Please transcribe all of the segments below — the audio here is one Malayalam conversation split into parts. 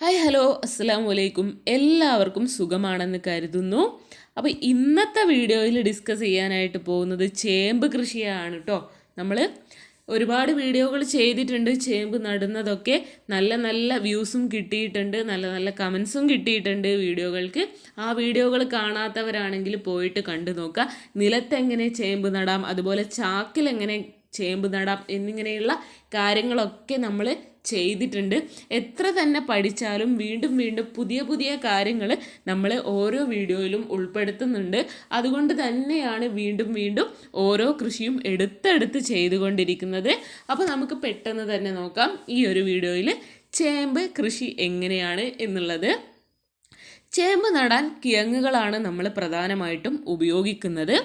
Hi hello. അസ്സാം വലൈക്കും എല്ലാവർക്കും സുഖമാണെന്ന് കരുതുന്നു. അപ്പോൾ ഇന്നത്തെ വീഡിയോയിൽ ഡിസ്കസ് ചെയ്യാനായിട്ട് പോകുന്നത് ചേമ്പ് കൃഷിയാണ് കേട്ടോ നമ്മൾ ഒരുപാട് വീഡിയോകൾ ചെയ്തിട്ടുണ്ട് ചേമ്പ് നടുന്നതൊക്കെ. നല്ല നല്ല വ്യൂസും കിട്ടിയിട്ടുണ്ട് നല്ല നല്ല കമൻസും കിട്ടിയിട്ടുണ്ട് വീഡിയോകൾക്ക്. ആ വീഡിയോകൾ കാണാത്തവരാണെങ്കിൽ പോയിട്ട് കണ്ടു നോക്കുക. നിലത്തെങ്ങനെ ചേമ്പ് നടാം അതുപോലെ ചാക്കിൽ എങ്ങനെ ചേമ്പ് നടാം എന്നിങ്ങനെയുള്ള കാര്യങ്ങളൊക്കെ നമ്മൾ ചെയ്തിട്ടുണ്ട്. എത്ര തന്നെ പഠിച്ചാലും വീണ്ടും വീണ്ടും പുതിയ പുതിയ കാര്യങ്ങൾ നമ്മൾ ഓരോ വീഡിയോയിലും ഉൾപ്പെടുത്തുന്നുണ്ട്. അതുകൊണ്ട് തന്നെയാണ് വീണ്ടും വീണ്ടും ഓരോ കൃഷിയും എടുത്തെടുത്ത് ചെയ്തുകൊണ്ടിരിക്കുന്നത്. അപ്പോൾ നമുക്ക് പെട്ടെന്ന് തന്നെ നോക്കാം ഈ ഒരു വീഡിയോയിൽ ചേമ്പ് കൃഷി എങ്ങനെയാണ് എന്നുള്ളത്. ചേമ്പ് നടാൻ കിഴങ്ങുകളാണ് നമ്മൾ പ്രധാനമായിട്ടും ഉപയോഗിക്കുന്നത്.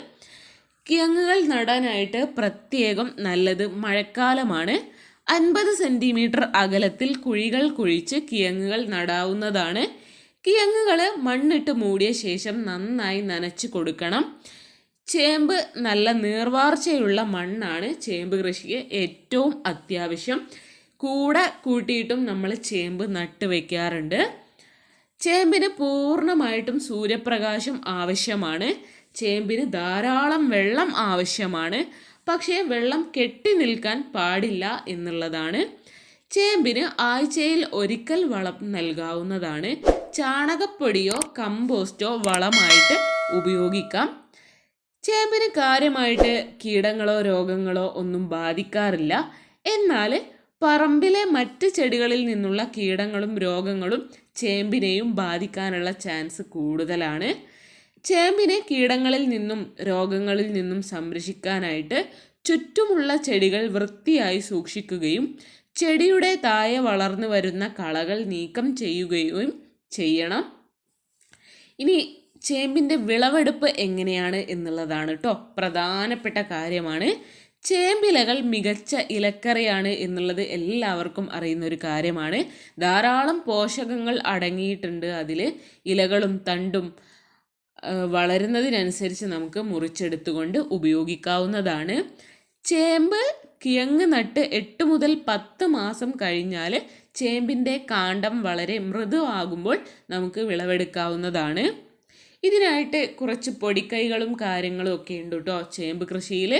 കിഴങ്ങുകൾ നടാനായിട്ട് പ്രത്യേകം നല്ലത് മഴക്കാലമാണ്. അൻപത് സെന്റിമീറ്റർ അകലത്തിൽ കുഴികൾ കുഴിച്ച് കിഴങ്ങുകൾ നടാവുന്നതാണ്. കിഴങ്ങുകൾ മണ്ണിട്ട് മൂടിയ ശേഷം നന്നായി നനച്ച് കൊടുക്കണം. ചേമ്പ് നല്ല നീർവാർച്ചയുള്ള മണ്ണാണ് ചേമ്പ് കൃഷിക്ക് ഏറ്റവും അത്യാവശ്യം. കൂടെ കൂട്ടിയിട്ടും നമ്മൾ ചേമ്പ് നട്ട് വയ്ക്കാറുണ്ട് ചേമ്പിന് പൂർണമായിട്ടും സൂര്യപ്രകാശം ആവശ്യമാണ്. ചേമ്പിന് ധാരാളം വെള്ളം ആവശ്യമാണ്. പക്ഷേ വെള്ളം കെട്ടി നിൽക്കാൻ പാടില്ല എന്നുള്ളതാണ്. ചേമ്പിന് ആഴ്ചയിൽ ഒരിക്കൽ വളം നൽകാവുന്നതാണ്. ചാണകപ്പൊടിയോ കമ്പോസ്റ്റോ വളമായിട്ട് ഉപയോഗിക്കാം. ചേമ്പിന് കാര്യമായിട്ട് കീടങ്ങളോ രോഗങ്ങളോ ഒന്നും ബാധിക്കാറില്ല. എന്നാൽ പറമ്പിലെ മറ്റ് ചെടികളിൽ നിന്നുള്ള കീടങ്ങളും രോഗങ്ങളും ചേമ്പിനെയും ബാധിക്കാനുള്ള ചാൻസ് കൂടുതലാണ്. ചേമ്പിനെ കീടങ്ങളിൽ നിന്നും രോഗങ്ങളിൽ നിന്നും സംരക്ഷിക്കാനായിട്ട് ചുറ്റുമുള്ള ചെടികൾ വൃത്തിയായി സൂക്ഷിക്കുകയും ചെടിയുടെ താഴെ വളർന്നു വരുന്ന കളകൾ നീക്കം ചെയ്യുകയും ചെയ്യണം. ഇനി ചേമ്പിന്റെ വിളവെടുപ്പ് എങ്ങനെയാണ് എന്നുള്ളതാണ് കേട്ടോ പ്രധാനപ്പെട്ട കാര്യമാണ്. ചേമ്പിലകൾ മികച്ച ഇലക്കറിയാണ് എന്നുള്ളത് എല്ലാവർക്കും അറിയുന്ന ഒരു കാര്യമാണ്. ധാരാളം പോഷകങ്ങൾ അടങ്ങിയിട്ടുണ്ട് അതിൽ ഇലകളും തണ്ടും വളരുന്നതിനനുസരിച്ച് നമുക്ക് മുറിച്ചെടുത്തുകൊണ്ട് ഉപയോഗിക്കാവുന്നതാണ്. ചേമ്പ് കിഴങ്ങ് നട്ട് എട്ട് മുതൽ പത്ത് മാസം കഴിഞ്ഞാൽ ചേമ്പിന്റെ കാണ്ടം വളരെ മൃദുവാകുമ്പോൾ നമുക്ക് വിളവെടുക്കാവുന്നതാണ്. ഇതിനായിട്ട് കുറച്ച് പൊടിക്കൈകളും കാര്യങ്ങളും ഒക്കെ ഉണ്ട് കേട്ടോ ചേമ്പ് കൃഷിയിൽ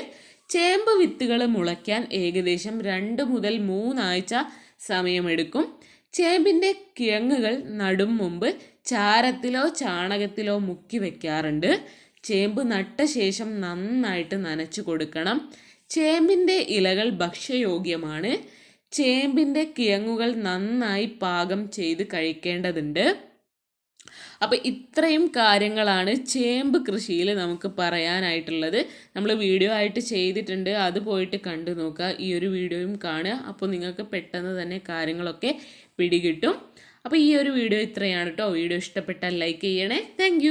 ചേമ്പ് വിത്തുകൾ മുളയ്ക്കാൻ ഏകദേശം രണ്ട് മുതൽ മൂന്നാഴ്ച സമയമെടുക്കും. ചേമ്പിന്റെ കിഴങ്ങുകൾ നടും മുമ്പ് ചാരത്തിലോ ചാണകത്തിലോ മുക്കി വെക്കാറുണ്ട്. ചേമ്പ് നട്ട ശേഷം നന്നായിട്ട് നനച്ചു കൊടുക്കണം. ചേമ്പിന്റെ ഇലകൾ ഭക്ഷ്യയോഗ്യമാണ്. ചേമ്പിന്റെ കിഴങ്ങുകൾ നന്നായി പാകം ചെയ്ത് കഴിക്കേണ്ടതുണ്ട്. അപ്പോൾ ഇത്രയും കാര്യങ്ങളാണ് ചേമ്പ് കൃഷിയിൽ നമുക്ക് പറയാനായിട്ടുള്ളത്. നമ്മൾ വീഡിയോ ആയിട്ട് ചെയ്തിട്ടുണ്ട്. അത് പോയിട്ട് കണ്ടു നോക്കുക. ഈ ഒരു വീഡിയോയും കാണുക. അപ്പോൾ നിങ്ങൾക്ക് പെട്ടെന്ന് തന്നെ കാര്യങ്ങളൊക്കെ പിടികിട്ടും. അപ്പോൾ ഈ ഒരു വീഡിയോ ഇത്രയാണ് കേട്ടോ. വീഡിയോ ഇഷ്ടപ്പെട്ടാൽ ലൈക്ക് ചെയ്യണേ. താങ്ക്